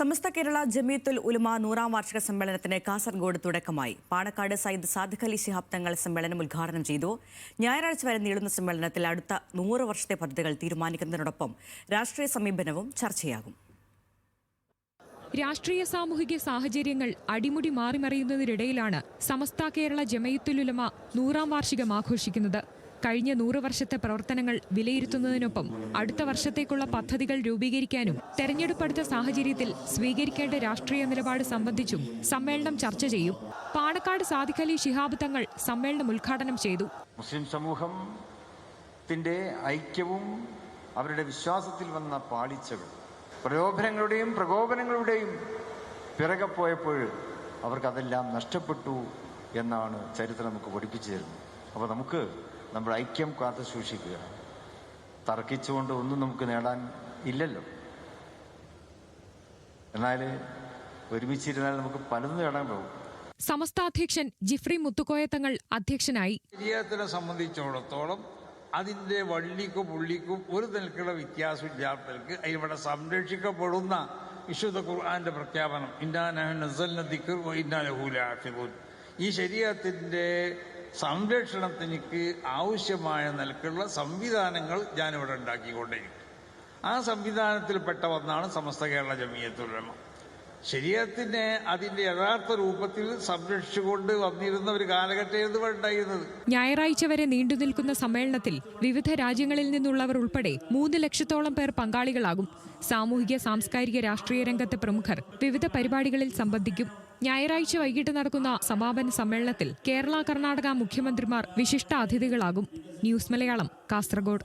സമസ്ത കേരള ജമീത്തുൽ ഉലുമ നൂറാം വാർഷിക സമ്മേളനത്തിന് കാസർഗോഡ് തുടക്കമായി. പാണക്കാട് സയ്യിദ് സാദിഖ് അലി ശിഹാബ് തങ്ങൾ സമ്മേളനം ഉദ്ഘാടനം ചെയ്തു. ഞായറാഴ്ച വരെ നീളുന്ന സമ്മേളനത്തിൽ അടുത്ത നൂറ് വർഷത്തെ പദ്ധതികൾ തീരുമാനിക്കുന്നതിനോടൊപ്പം രാഷ്ട്രീയ സമീപനവും ചർച്ചയാകും. രാഷ്ട്രീയ സാമൂഹിക സാഹചര്യങ്ങൾ അടിമുടി മാറിമറിയുന്നതിനിടയിലാണ് സമസ്ത കേരള ജമയത്തുലുലമ നൂറാം വാർഷികം ആഘോഷിക്കുന്നത്. കഴിഞ്ഞ നൂറ് വർഷത്തെ പ്രവർത്തനങ്ങൾ വിലയിരുത്തുന്നതിനൊപ്പം അടുത്ത വർഷത്തേക്കുള്ള പദ്ധതികൾ രൂപീകരിക്കാനും തെരഞ്ഞെടുപ്പടുത്ത സാഹചര്യത്തിൽ സ്വീകരിക്കേണ്ട രാഷ്ട്രീയ നിലപാട് സംബന്ധിച്ചും സമ്മേളനം ചർച്ച ചെയ്യും. പാണക്കാട് സാദിഖലി ശിഹാബ് തങ്ങൾ സമ്മേളനം ഉദ്ഘാടനം ചെയ്തു. മുസ്ലിം സമൂഹത്തിന്റെ ഐക്യവും അവരുടെ വിശ്വാസത്തിൽ വന്ന പാളിച്ചകൾ പ്രലോഭനങ്ങളുടെയും പ്രകോപനങ്ങളുടെയും പിറകെ പോയപ്പോൾ അവർക്കതെല്ലാം നഷ്ടപ്പെട്ടു എന്നാണ് ചരിത്രം നമുക്ക് പഠിപ്പിച്ചു തരുന്നത്. അപ്പോൾ നമുക്ക് നമ്മുടെ ഐക്യം കാത്തു സൂക്ഷിക്കുക. തർക്കിച്ചുകൊണ്ട് ഒന്നും നമുക്ക് നേടാൻ ഇല്ലല്ലോ. എന്നാൽ ഒരുമിച്ചിരുന്നാൽ നമുക്ക് പലതും നേടാൻ പോകും. സമസ്ത അധ്യക്ഷൻ ജിഫ്രി മുത്തുക്കോയ തങ്ങൾ അധ്യക്ഷനായി. വിജയത്തിനെ സംബന്ധിച്ചിടത്തോളം അതിന്റെ വള്ളിക്കും പുള്ളിക്കും ഒരു നിൽക്കുള്ള വ്യത്യാസമില്ലാത്തവർക്ക് ഇവിടെ സംരക്ഷിക്കപ്പെടുന്ന വിശുദ്ധ ഖുർആന്റെ പ്രഖ്യാപനം ഇന്നാലഹൂലാഫിബുൻ ഈ ശരീരത്തിന്റെ സംരക്ഷണത്തിനിക്ക് ആവശ്യമായ നിലക്കുള്ള സംവിധാനങ്ങൾ ഞാനിവിടെ ഉണ്ടാക്കിക്കൊണ്ടേയിരിക്കും ആ സംവിധാനത്തിൽപ്പെട്ട ഒന്നാണ് സമസ്ത കേരള ജമീയത്തുലമ ശരീരത്തിനെ അതിന്റെ യഥാർത്ഥ രൂപത്തിൽ സംരക്ഷിച്ചുകൊണ്ട് വന്നിരുന്ന ഒരു ഉണ്ടായിരുന്നത്. ഞായറാഴ്ച വരെ നീണ്ടുനിൽക്കുന്ന സമ്മേളനത്തിൽ വിവിധ രാജ്യങ്ങളിൽ നിന്നുള്ളവർ ഉൾപ്പെടെ മൂന്ന് ലക്ഷത്തോളം പേർ പങ്കാളികളാകും. സാമൂഹിക സാംസ്കാരിക രാഷ്ട്രീയ രംഗത്തെ പ്രമുഖർ വിവിധ പരിപാടികളിൽ സംബന്ധിക്കും. ഞായറാഴ്ച വൈകിട്ട് നടക്കുന്ന സമാപന സമ്മേളനത്തിൽ കേരള കർണാടക മുഖ്യമന്ത്രിമാർ വിശിഷ്ട അതിഥികളാകും ന്യൂസ് മലയാളം കാസർഗോഡ്.